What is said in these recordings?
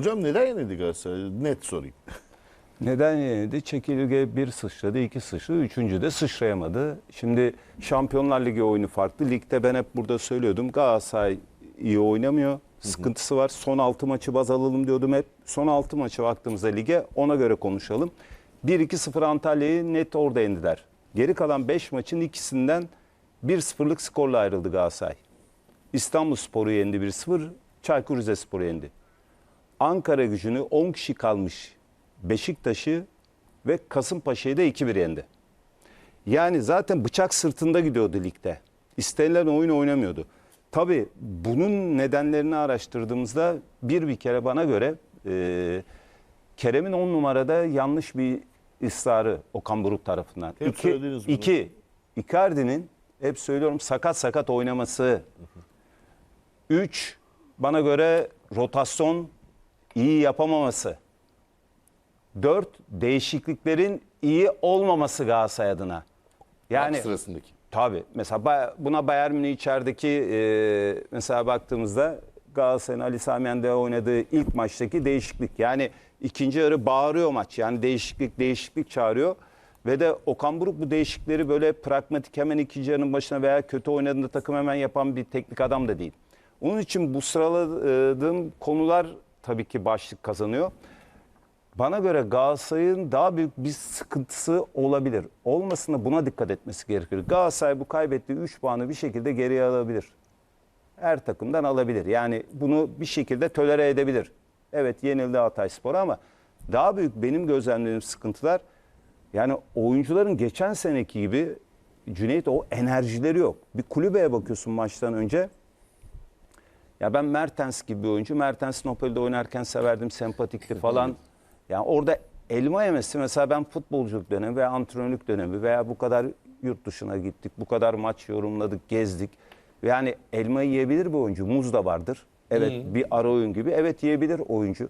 Hocam neden yenildi Galatasaray? Net sorayım. Neden yenildi? Çekirge bir sıçradı, iki sıçradı, üçüncü de sıçrayamadı. Şimdi Şampiyonlar Ligi oyunu farklı. Ligde ben hep burada söylüyordum. Galatasaray iyi oynamıyor. Sıkıntısı var. Son 6 maçı baz alalım diyordum hep. Son 6 maçı baktığımızda lige ona göre konuşalım. 1-2-0 Antalya'yı net orada yendiler. Geri kalan 5 maçın ikisinden 1-0'lık skorla ayrıldı Galatasaray. İstanbul Sporu yendi 1-0, Çaykur Rizespor'u yendi. Ankara gücünü 10 kişi kalmış Beşiktaş'ı ve Kasımpaşa'yı da 2-1 yendi. Yani zaten bıçak sırtında gidiyordu ligde. İstenilen oyun oynamıyordu. Tabii bunun nedenlerini araştırdığımızda bir bir kere bana göre e, Kerem'in 10 numarada yanlış bir ısrarı Okan Buruk tarafından. Hep iki, söylediniz bunu. iki, Icardi'nin hep söylüyorum sakat sakat oynaması. Üç, bana göre rotasyon iyi yapamaması. Dört, değişikliklerin iyi olmaması Galatasaray adına. Yani Maç sırasındaki. Tabii. Mesela buna Bayern Münih içerideki e, mesela baktığımızda Galatasaray'ın Ali Sami Yen'de oynadığı ilk maçtaki değişiklik. Yani ikinci yarı bağırıyor maç. Yani değişiklik değişiklik çağırıyor. Ve de Okan Buruk bu değişikleri böyle pragmatik hemen ikinci yarının başına veya kötü oynadığında takım hemen yapan bir teknik adam da değil. Onun için bu sıraladığım konular tabii ki başlık kazanıyor. Bana göre Galatasaray'ın daha büyük bir sıkıntısı olabilir. Olmasına buna dikkat etmesi gerekir. Galatasaray bu kaybettiği 3 puanı bir şekilde geriye alabilir. Her takımdan alabilir. Yani bunu bir şekilde tolere edebilir. Evet yenildi Hatayspor ama daha büyük benim gözlemlediğim sıkıntılar yani oyuncuların geçen seneki gibi Cüneyt o enerjileri yok. Bir kulübeye bakıyorsun maçtan önce. Ya ben Mertens gibi bir oyuncu. Mertens Napoli'de oynarken severdim, sempatikti falan. Yani orada elma yemesi mesela ben futbolculuk dönemi veya antrenörlük dönemi veya bu kadar yurt dışına gittik, bu kadar maç yorumladık, gezdik. Yani elma yiyebilir bir oyuncu. Muz da vardır. Evet bir ara oyun gibi. Evet yiyebilir oyuncu.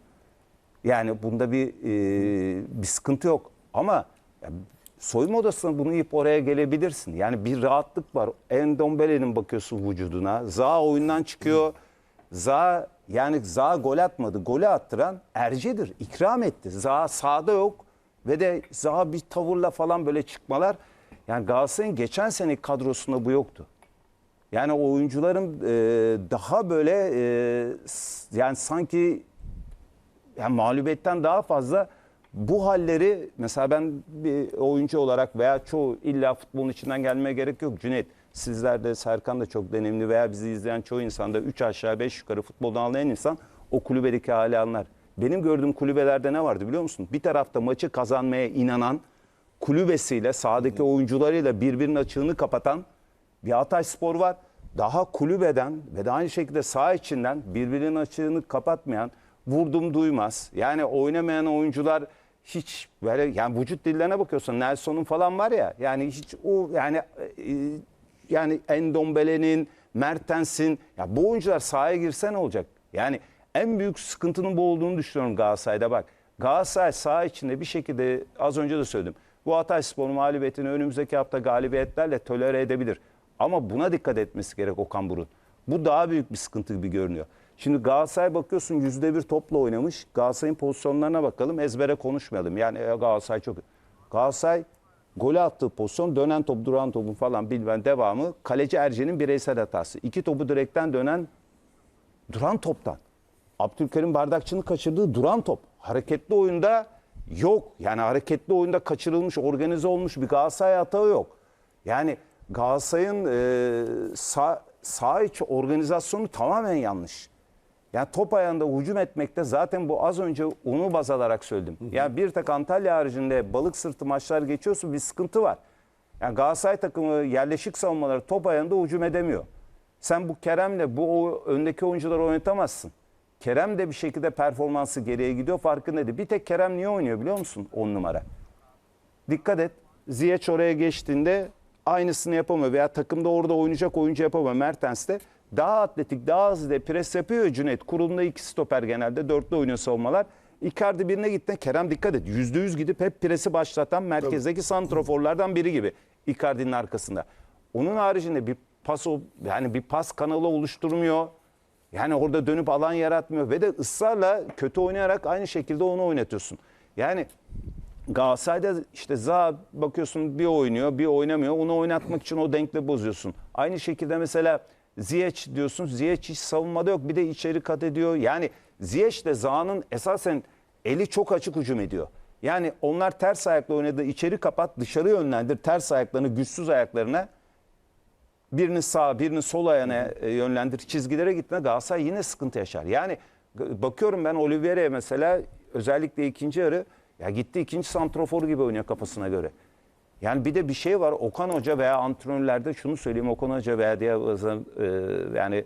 Yani bunda bir e, bir sıkıntı yok. Ama ya, soyunma odasına bunu yiyip oraya gelebilirsin. Yani bir rahatlık var. Endombele'nin bakıyorsun vücuduna. Za oyundan çıkıyor. Za yani Za gol atmadı. Golü attıran Erce'dir. İkram etti. Za sahada yok. Ve de Za bir tavırla falan böyle çıkmalar. Yani Galatasaray'ın geçen sene kadrosunda bu yoktu. Yani oyuncuların e, daha böyle e, yani sanki yani mağlubiyetten daha fazla bu halleri mesela ben bir oyuncu olarak veya çoğu illa futbolun içinden gelmeye gerek yok Cüneyt. Sizler de Serkan da çok deneyimli veya bizi izleyen çoğu insanda 3 aşağı 5 yukarı futboldan anlayan insan o kulübedeki hali anlar. Benim gördüğüm kulübelerde ne vardı biliyor musun? Bir tarafta maçı kazanmaya inanan kulübesiyle sahadaki oyuncularıyla birbirinin açığını kapatan bir Hatay Spor var. Daha kulübeden ve de aynı şekilde saha içinden birbirinin açığını kapatmayan, vurdum duymaz. Yani oynamayan oyuncular hiç böyle yani vücut dillerine bakıyorsun Nelson'un falan var ya yani hiç o yani e, yani Endombele'nin, Mertens'in ya bu oyuncular sahaya girse ne olacak? Yani en büyük sıkıntının bu olduğunu düşünüyorum Galatasaray'da bak. Galatasaray saha içinde bir şekilde az önce de söyledim. Bu Hatayspor mağlubiyetini önümüzdeki hafta galibiyetlerle tolere edebilir. Ama buna dikkat etmesi gerek Okan Burun. Bu daha büyük bir sıkıntı gibi görünüyor. Şimdi Galatasaray bakıyorsun yüzde bir topla oynamış. Galatasaray'ın pozisyonlarına bakalım. Ezbere konuşmayalım. Yani e, Galatasaray çok... Galatasaray golü attığı pozisyon dönen top, duran topun falan bilmem devamı. Kaleci Erce'nin bireysel hatası. İki topu direkten dönen duran toptan. Abdülkerim Bardakçı'nın kaçırdığı duran top. Hareketli oyunda yok. Yani hareketli oyunda kaçırılmış, organize olmuş bir Galatasaray hata yok. Yani Galatasaray'ın e, sağ, sağ içi organizasyonu tamamen yanlış. Yani top ayağında hücum etmekte zaten bu az önce onu baz alarak söyledim. Yani bir tek Antalya haricinde balık sırtı maçlar geçiyorsa bir sıkıntı var. Yani Galatasaray takımı yerleşik savunmaları top ayağında hücum edemiyor. Sen bu Kerem'le bu o- öndeki oyuncuları oynatamazsın. Kerem de bir şekilde performansı geriye gidiyor farkındaydı. Bir tek Kerem niye oynuyor biliyor musun 10 numara? Dikkat et. Ziyech oraya geçtiğinde aynısını yapamıyor veya takımda orada oynayacak oyuncu yapamıyor. Mertens de daha atletik, daha hızlı de pres yapıyor ya Cüneyt. Kurulunda iki stoper genelde. Dörtlü oynuyor savunmalar. Icardi birine gitti. Kerem dikkat et. Yüzde yüz gidip hep presi başlatan merkezdeki santroforlardan biri gibi. Icardi'nin arkasında. Onun haricinde bir pas yani bir pas kanalı oluşturmuyor. Yani orada dönüp alan yaratmıyor ve de ısrarla kötü oynayarak aynı şekilde onu oynatıyorsun. Yani Galatasaray'da işte Zaha bakıyorsun bir oynuyor bir oynamıyor. Onu oynatmak için o denkle bozuyorsun. Aynı şekilde mesela Ziyech diyorsun. Ziyech hiç savunmada yok. Bir de içeri kat ediyor. Yani Ziyech de Zaha'nın esasen eli çok açık hücum ediyor. Yani onlar ters ayakla oynadığı içeri kapat dışarı yönlendir ters ayaklarını güçsüz ayaklarına birini sağ birini sol ayağına e, yönlendir çizgilere gitme Galatasaray yine sıkıntı yaşar. Yani bakıyorum ben Oliveira'ya mesela özellikle ikinci yarı ya gitti ikinci santrofor gibi oynuyor kafasına göre. Yani bir de bir şey var Okan Hoca veya antrenörlerde şunu söyleyeyim Okan Hoca veya diğer e, yani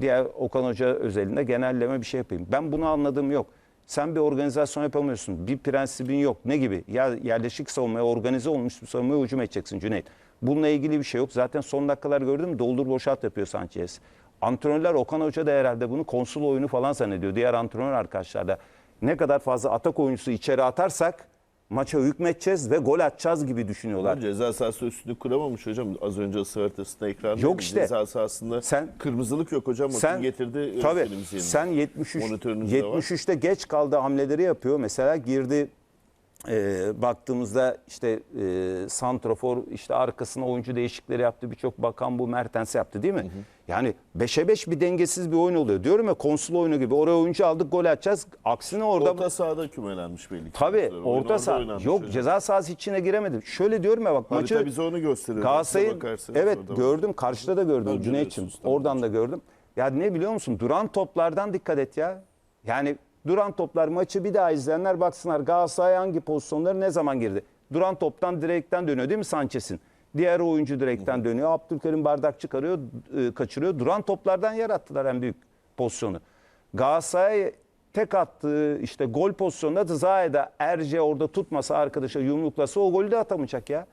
diğer Okan Hoca özelinde genelleme bir şey yapayım. Ben bunu anladığım yok. Sen bir organizasyon yapamıyorsun. Bir prensibin yok. Ne gibi? Ya yerleşik savunmaya organize olmuş bir savunmaya hücum edeceksin Cüneyt. Bununla ilgili bir şey yok. Zaten son dakikalar gördüm doldur boşalt yapıyor Sanchez. Antrenörler Okan Hoca da herhalde bunu konsul oyunu falan zannediyor. Diğer antrenör arkadaşlar da ne kadar fazla atak oyuncusu içeri atarsak maça hükmedeceğiz ve gol atacağız gibi düşünüyorlar. Ceza sahası üstünü kuramamış hocam. Az önce ısı haritasında ekran Yok işte. Ceza sahasında Sen- kırmızılık yok hocam. Sen getirdi. tabii yönetmenimiz yerine. sen 73 Monitörünüzde var. 73'te geç kaldı hamleleri yapıyor. Mesela girdi e, baktığımızda işte e, santrofor işte arkasına oyuncu değişiklikleri yaptı. Birçok bakan bu Mertens yaptı değil mi? Yani 5'e 5 bir dengesiz bir oyun oluyor. Diyorum ya konsul oyunu gibi. Oraya oyuncu aldık gol atacağız. Aksine orada Orta sahada kümelenmiş belli ki. tabii Oyun orta saha yok hocam. ceza sahası içine giremedim. Şöyle diyorum ya bak Harita maçı bize onu gösteriyor. Galatasaray'ın Bakarsanız evet gördüm karşıda da gördüm tabii Oradan da gördüm. Ya ne biliyor musun? Duran toplardan dikkat et ya. Yani duran toplar maçı bir daha izleyenler baksınlar Galatasaray hangi pozisyonları ne zaman girdi? Duran toptan direkten dönüyor değil mi Sanchez'in? Diğer oyuncu direkten dönüyor. Abdülkerim bardak çıkarıyor, e, kaçırıyor. Duran toplardan yarattılar en büyük pozisyonu. Galatasaray tek attığı işte gol pozisyonunda da Zaha'da Erce orada tutmasa arkadaşa yumruklasa o golü de atamayacak ya.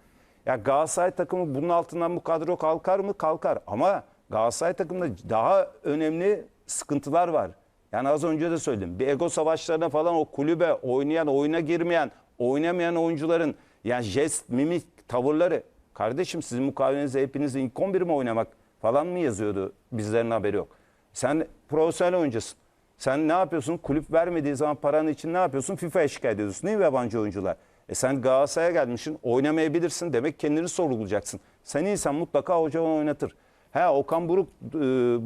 Ya Galatasaray takımı bunun altından bu kadro kalkar mı? Kalkar. Ama Galatasaray takımında daha önemli sıkıntılar var. Yani az önce de söyledim. Bir ego savaşlarına falan o kulübe oynayan, oyuna girmeyen, oynamayan oyuncuların yani jest, mimik, tavırları. Kardeşim sizin mukavemenizde hepinizin ilk 11 mi oynamak falan mı yazıyordu? Bizlerin haberi yok. Sen profesyonel oyuncusun. Sen ne yapıyorsun? Kulüp vermediği zaman paranın için ne yapıyorsun? FIFA'ya şikayet ediyorsun değil mi yabancı oyuncular? E sen Galatasaray'a gelmişsin, oynamayabilirsin demek kendini sorgulayacaksın. Sen insan mutlaka hoca oynatır. Ha Okan Buruk e,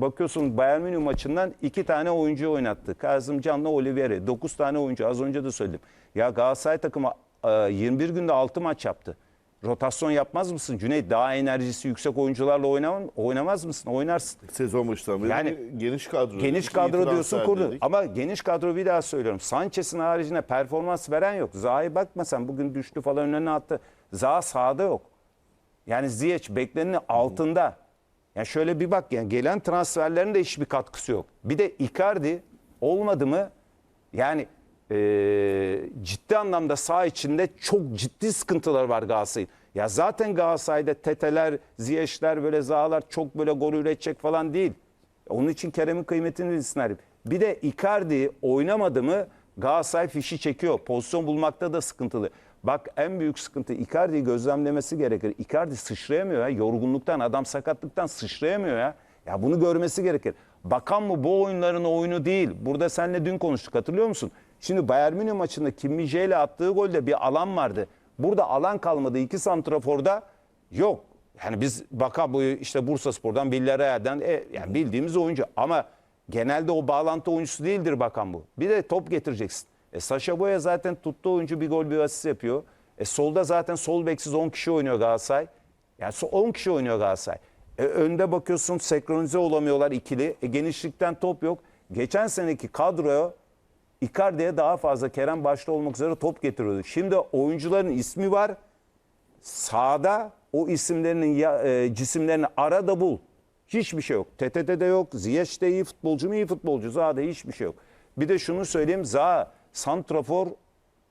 bakıyorsun Bayern Münih maçından iki tane oyuncu oynattı. Kazım Can'la Olivieri. Dokuz tane oyuncu az önce de söyledim. Ya Galatasaray takımı e, 21 günde 6 maç yaptı. Rotasyon yapmaz mısın? Cüneyt daha enerjisi yüksek oyuncularla oynamam, oynamaz mısın? Oynarsın. Sezon başından Yani geniş kadro. Geniş kadro diyorsun kurdu. dedik. Ama geniş kadro bir daha söylüyorum. Sanchez'in haricinde performans veren yok. Zaha'ya bakma sen bugün düştü falan önüne attı. Zaha sahada yok. Yani Ziyech beklenenin altında. Ya şöyle bir bak yani gelen transferlerin de hiçbir katkısı yok. Bir de Icardi olmadı mı yani eee, ciddi anlamda saha içinde çok ciddi sıkıntılar var Galatasaray'ın. Ya zaten Galatasaray'da teteler, Ziyech'ler böyle Zaha'lar çok böyle gol üretecek falan değil. Onun için Kerem'in kıymetini bilsinler. Bir de Icardi oynamadı mı Galatasaray fişi çekiyor. Pozisyon bulmakta da sıkıntılı. Bak en büyük sıkıntı Icardi'yi gözlemlemesi gerekir. Icardi sıçrayamıyor ya. Yorgunluktan, adam sakatlıktan sıçrayamıyor ya. Ya bunu görmesi gerekir. Bakan mı bu oyunların oyunu değil. Burada seninle dün konuştuk hatırlıyor musun? Şimdi Bayern Münih maçında Kim ile attığı golde bir alan vardı. Burada alan kalmadı. İki santraforda yok. Yani biz baka bu işte Bursa Spor'dan Villarreal'den e, yani bildiğimiz oyuncu ama genelde o bağlantı oyuncusu değildir bakan bu. Bir de top getireceksin. E Saşa Boya zaten tuttuğu oyuncu bir gol bir asist yapıyor. E solda zaten sol beksiz 10 kişi oynuyor Galatasaray. Yani so- 10 kişi oynuyor Galatasaray. E önde bakıyorsun senkronize olamıyorlar ikili. E genişlikten top yok. Geçen seneki kadroya Icardi'ye daha fazla Kerem başta olmak üzere top getiriyordu. Şimdi oyuncuların ismi var sağda o isimlerinin ya, e, cisimlerini ara da bul. Hiçbir şey yok. TTT'de yok. Ziyech de iyi futbolcu mu iyi futbolcu. Zaha'da hiçbir şey yok. Bir de şunu söyleyeyim. Zaha, Santrafor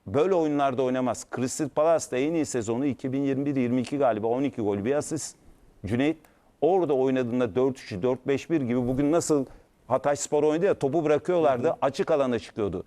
böyle oyunlarda oynamaz. Crystal Palace'da en iyi sezonu 2021-22 galiba 12 gol bir asist. Cüneyt orada oynadığında 4-3, 4-5-1 gibi bugün nasıl Hatay Spor oynadı ya topu bırakıyorlardı açık alana çıkıyordu.